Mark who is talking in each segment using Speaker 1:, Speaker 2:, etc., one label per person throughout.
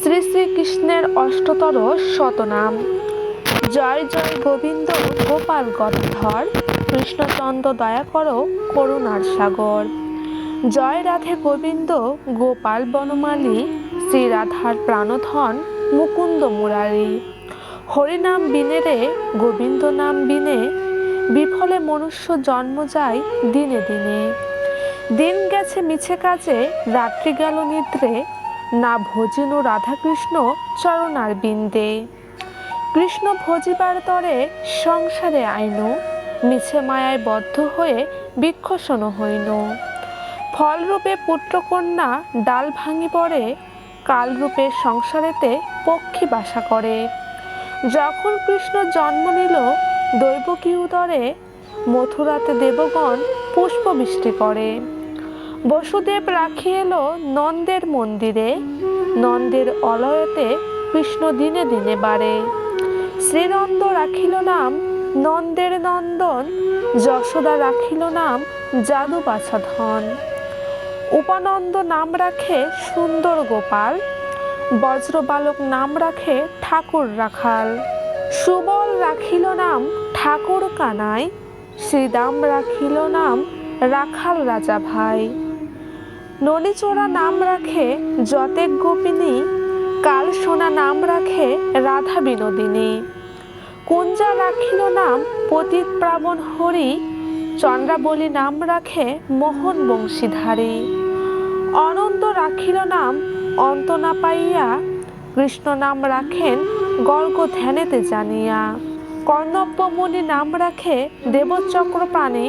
Speaker 1: শ্রী শ্রীকৃষ্ণের অষ্টতর শতনাম জয় জয় গোবিন্দ গোপাল গদাধর কৃষ্ণচন্দ্র দয়া করো করুণার সাগর জয় রাধে গোবিন্দ গোপাল বনমালী শ্রীরাধার প্রাণধন মুকুন্দ মুরারী হরিনাম বিনে রে গোবিন্দ নাম বিনে বিফলে মনুষ্য জন্ম যায় দিনে দিনে দিন গেছে মিছে কাজে রাত্রি গেল নিদ্রে না ভজিন রাধাকৃষ্ণ চরণার বিন্দে কৃষ্ণ ভজিবার তরে সংসারে আইন মিছে মায়ায় বদ্ধ হয়ে বিক্ষোষণ হইন ফলরূপে পুত্রকন্যা ডাল ভাঙি পড়ে কালরূপে সংসারেতে পক্ষী বাসা করে যখন কৃষ্ণ জন্ম নিল দৈবকী উদরে মথুরাতে দেবগণ পুষ্পবৃষ্টি করে বসুদেব রাখি এলো নন্দের মন্দিরে নন্দের অলয়তে কৃষ্ণ দিনে দিনে বাড়ে শ্রীনন্দ রাখিল নাম নন্দের নন্দন যশোদা রাখিল নাম জাদু ধন উপানন্দ নাম রাখে সুন্দর গোপাল বজ্রবালক নাম রাখে ঠাকুর রাখাল সুবল রাখিল নাম ঠাকুর কানাই শ্রীদাম রাখিল নাম রাখাল রাজা ভাই ননিচোরা নাম রাখে যতেক গোপিনী কাল সোনা নাম রাখে রাধা বিনোদিনী কুঞ্জা রাখিল নাম পতিত প্রাবণ হরি চন্দ্রাবলী নাম রাখে মোহন বংশীধারী অনন্ত রাখিল নাম অন্ত না পাইয়া কৃষ্ণ নাম রাখেন গর্গ ধ্যানেতে জানিয়া কর্ণব্যমণি নাম রাখে দেবচক্র প্রাণী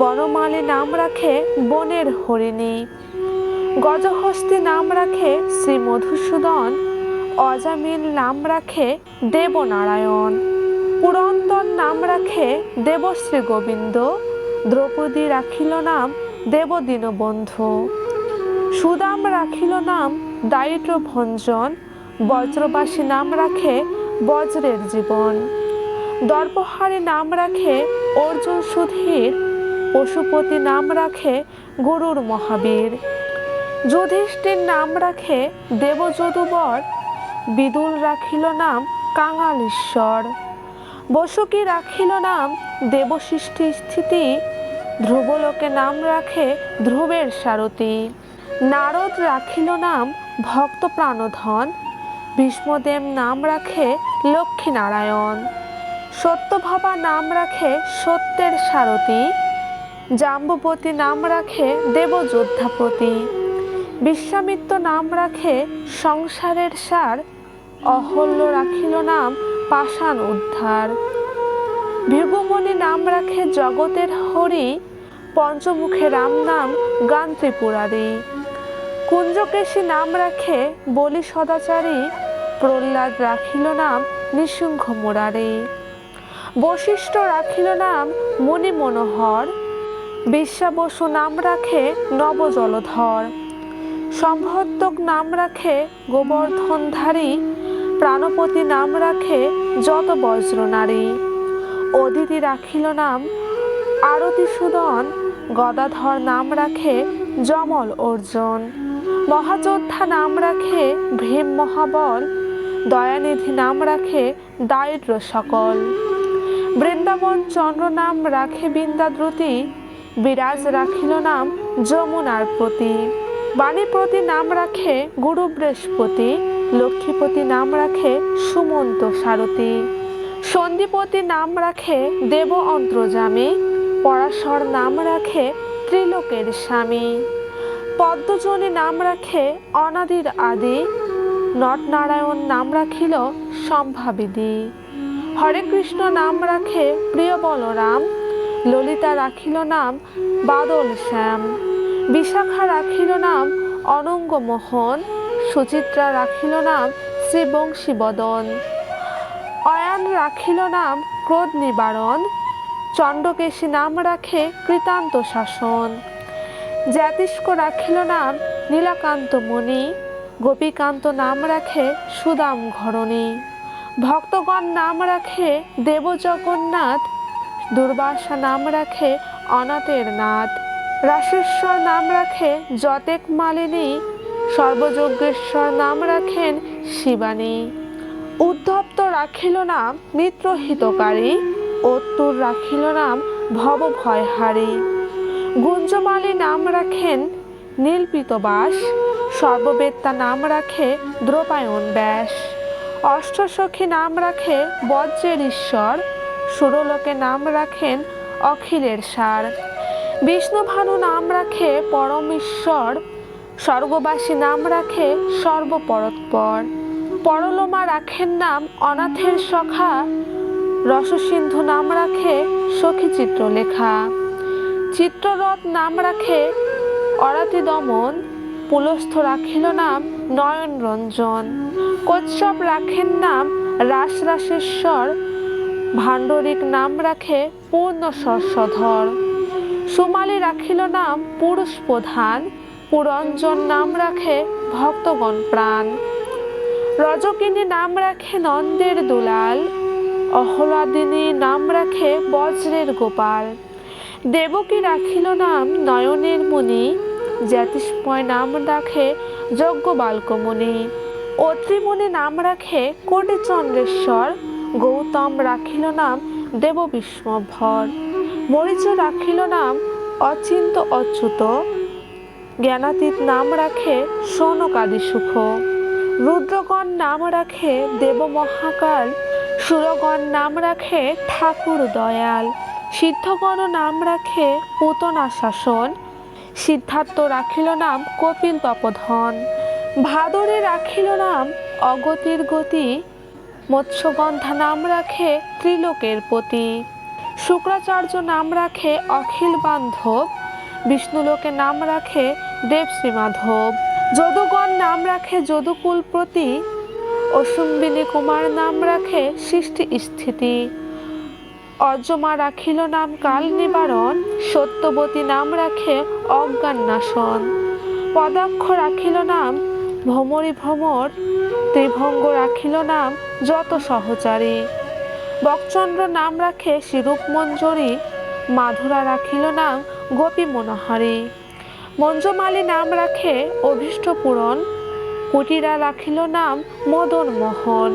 Speaker 1: বনমালী নাম রাখে বনের হরিণী গজহস্তি নাম রাখে শ্রী মধুসূদন অজামিল নাম রাখে দেবনারায়ণ পুরন্তন নাম রাখে দেবশ্রী গোবিন্দ দ্রৌপদী রাখিল নাম দেবদীনবন্ধু সুদাম রাখিল নাম দারিদ্র ভঞ্জন বজ্রবাসী নাম রাখে বজ্রের জীবন দর্পহারে নাম রাখে অর্জুন সুধীর পশুপতি নাম রাখে গরুর মহাবীর যুধিষ্ঠির নাম রাখে দেবযদুবর বিদুল রাখিল নাম ঈশ্বর বসুকি রাখিল নাম দেবসৃষ্টি স্থিতি ধ্রুবলোকে নাম রাখে ধ্রুবের সারথি নারদ রাখিল নাম ভক্ত প্রাণধন ভীষ্মদেব নাম রাখে লক্ষ্মীনারায়ণ সত্যভাবা নাম রাখে সত্যের সারথি জাম্বুপতি নাম রাখে দেবযোদ্ধাপতি বিশ্বামিত্র নাম রাখে সংসারের সার অহল্য রাখিল নাম পাষাণ উদ্ধার ভৃগুমণি নাম রাখে জগতের হরি পঞ্চমুখে রাম নাম গান ত্রিপুরারি কুঞ্জকেশী নাম রাখে বলি সদাচারী প্রহ্লাদ রাখিল নাম নিঃসিংহ মুরারি বশিষ্ঠ রাখিল নাম মণি মনোহর বিশ্বাবসু নাম রাখে নবজলধর সম্ভত্তক নাম রাখে গোবর্ধনধারী প্রাণপতি নাম রাখে যত বজ্র নারী অদিতি রাখিল নাম আরতি সুদন গদাধর নাম রাখে যমল অর্জুন মহাযোদ্ধা নাম রাখে ভীম মহাবল দয়ানিধি নাম রাখে দারিদ্র সকল বৃন্দাবন চন্দ্র নাম রাখে বৃন্দাদ্রুতি বিরাজ রাখিল নাম যমুনার প্রতি বাণীপতি নাম রাখে গুরু বৃহস্পতি লক্ষ্মীপতি নাম রাখে সুমন্ত সারথী সন্ধিপতি নাম রাখে দেব অন্ত্রজামী পরাশর নাম রাখে ত্রিলোকের স্বামী পদ্মজনী নাম রাখে অনাদির আদি নটনারায়ণ নাম রাখিল সম্ভাবিদি হরে কৃষ্ণ নাম রাখে প্রিয় বলরাম ললিতা রাখিল নাম বাদল শ্যাম বিশাখা রাখিল নাম অনঙ্গমোহন সুচিত্রা রাখিল নাম বদন অয়ান রাখিল নাম ক্রোধ নিবারণ চণ্ডকেশী নাম রাখে কৃতান্ত শাসন জ্যাতিষ্ক রাখিল নাম নীলাকান্ত মণি গোপীকান্ত নাম রাখে সুদাম ঘরণী ভক্তগণ নাম রাখে দেবজগন্নাথ দুর্বাসা নাম রাখে অনাথের নাথ রাশেশ্বর নাম রাখে যতেক মালিনী সর্বযজ্ঞেশ্বর নাম রাখেন শিবানী উদ্ধপ্ত রাখিল নাম মিত্রহিতকারী অত্তুর রাখিল নাম ভব ভয়হারী গুঞ্জমালী নাম রাখেন নীলপিতবাস সর্ববেত্তা নাম রাখে দ্রোপায়ন ব্যাস অষ্টসখী নাম রাখে বজ্রের ঈশ্বর সুরলোকে নাম রাখেন অখিলের সার বিষ্ণুভানু নাম রাখে পরমেশ্বর স্বর্গবাসী নাম রাখে সর্বপরৎপর পরলোমা রাখেন নাম অনাথের সখা রসসিন্ধু নাম রাখে সখী চিত্রলেখা চিত্ররথ নাম রাখে অরাতি দমন পুলস্থ রাখিল নাম নয়নরঞ্জন কচ্ছপ রাখেন নাম রাস রাসেশ্বর ভাণ্ডরিক নাম রাখে পূর্ণ শস্যধর সোমালি রাখিল নাম পুরুষ প্রধান পুরঞ্জন নাম রাখে ভক্তগণ প্রাণ রজকিনী নাম রাখে নন্দের দুলাল অহলাদিনী নাম রাখে বজ্রের গোপাল দেবকী রাখিল নাম নয়নের মুনি জ্যোতিষ্ময় নাম রাখে যজ্ঞ বালকমণি অত্রিমণি নাম রাখে কোটিচন্দ্রেশ্বর গৌতম রাখিল নাম দেব বিস্মভর মরিচ রাখিল নাম অচিন্ত অচ্যুত জ্ঞানাতীত নাম রাখে সনকাদি সুখ রুদ্রগণ নাম রাখে দেব মহাকাল সুরগণ নাম রাখে ঠাকুর দয়াল সিদ্ধগণ নাম রাখে পুতনা শাসন সিদ্ধার্থ রাখিল নাম কপিল তপধন ভাদরে রাখিল নাম অগতির গতি মৎস্যগন্ধা নাম রাখে ত্রিলোকের প্রতি শুক্রাচার্য নাম রাখে অখিল বান্ধব বিষ্ণুলোকে নাম রাখে দেবশ্রী মাধব যদুগণ নাম রাখে যদুকুল প্রতি অসুম্বিনী কুমার নাম রাখে সৃষ্টি স্থিতি অর্জমা রাখিল নাম কাল নিবারণ সত্যবতী নাম রাখে অজ্ঞান নাশন পদাক্ষ রাখিল নাম ভ্রমরি ভ্রমর ত্রিভঙ্গ রাখিল নাম যত সহচারী বকচন্দ্র নাম রাখে শিরূপ মঞ্জুরি মাধুরা রাখিল নাম গোপী মনোহারী মঞ্জমালী নাম রাখে অভীষ্টপূরণ কুটিরা রাখিল নাম মদন মোহন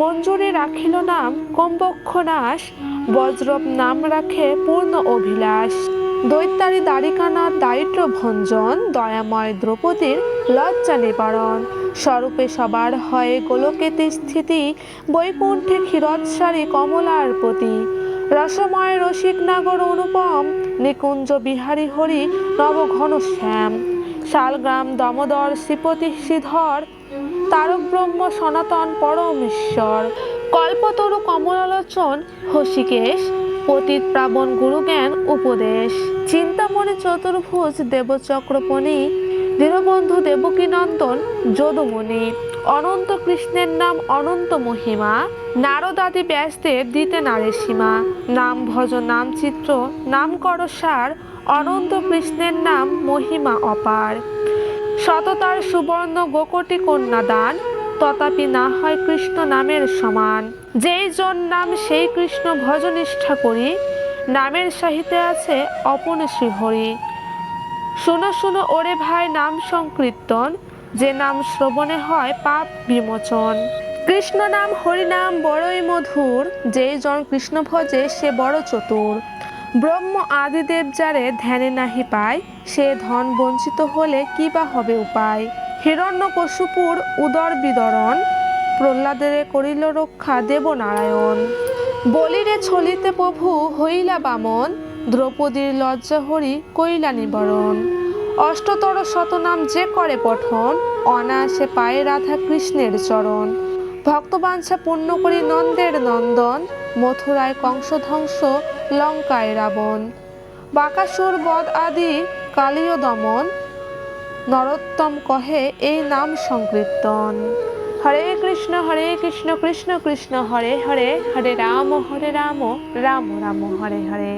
Speaker 1: মঞ্জুরি রাখিল নাম কম্বক্ষ নাশ বজ্রব নাম রাখে পূর্ণ অভিলাষ দৈত্যারি দ্বারিকানা দারিদ্র ভঞ্জন দয়াময় দ্রৌপদীর লজ্জা নিবারণ স্বরূপে সবার হয় গোলকেতে স্থিতি বৈকুণ্ঠে ক্ষীরৎসারে কমলার প্রতি রসময় রসিক নাগর অনুপম নিকুঞ্জ বিহারী হরি নবঘন শ্যাম শালগ্রাম দমোদর শ্রীপতি শ্রীধর তারক ব্রহ্ম সনাতন পরমেশ্বর কল্পতরু কমলালোচন হসিকেশ পতিত প্রাবণ গুরু জ্ঞান উপদেশ চিন্তামণি চতুর্ভুজ দেবচক্রপণি দীনবন্ধু দেবকীনন্দন যদুমণি অনন্ত কৃষ্ণের নাম অনন্ত মহিমা নারদাদি ব্যাসদেব দিতে নারেসীমা নাম ভজ নাম চিত্র নাম কর সার অনন্ত কৃষ্ণের নাম মহিমা অপার সততার সুবর্ণ গোকটি দান তথাপি না হয় কৃষ্ণ নামের সমান যেই জন নাম সেই কৃষ্ণ ভজনিষ্ঠা করি নামের সাহিতে আছে অপন শ্রীহরি শুনো শুনো ওরে ভাই নাম সংকীর্তন যে নাম শ্রবণে হয় পাপ বিমোচন কৃষ্ণ নাম হরি নাম বড়ই মধুর যে জন কৃষ্ণ ভজে সে বড় চতুর ব্রহ্ম আদিদেব যারে ধ্যানে নাহি পায় সে ধন বঞ্চিত হলে কি বা হবে উপায় হিরণ্যকশুপুর উদর বিদরণ প্রহ্লাদেরে করিল রক্ষা দেবনারায়ণ বলিরে ছলিতে প্রভু হইলা বামন দ্রৌপদীর লজ্জা হরি কইলা নিবরণ অষ্টতর শতনাম যে করে পঠন অনায়াসে পায়ে রাধা কৃষ্ণের চরণ ভক্তবাঞ্ছা পূর্ণ করি নন্দের নন্দন মথুরায় কংসধ্বংস লঙ্কায় রাবণ বাকাসুর বদ আদি কালীয় দমন নরোত্তম কহে এই নাম সংকীর্তন হরে কৃষ্ণ হরে কৃষ্ণ কৃষ্ণ কৃষ্ণ হরে হরে হরে রাম হরে রাম রাম রাম হরে হরে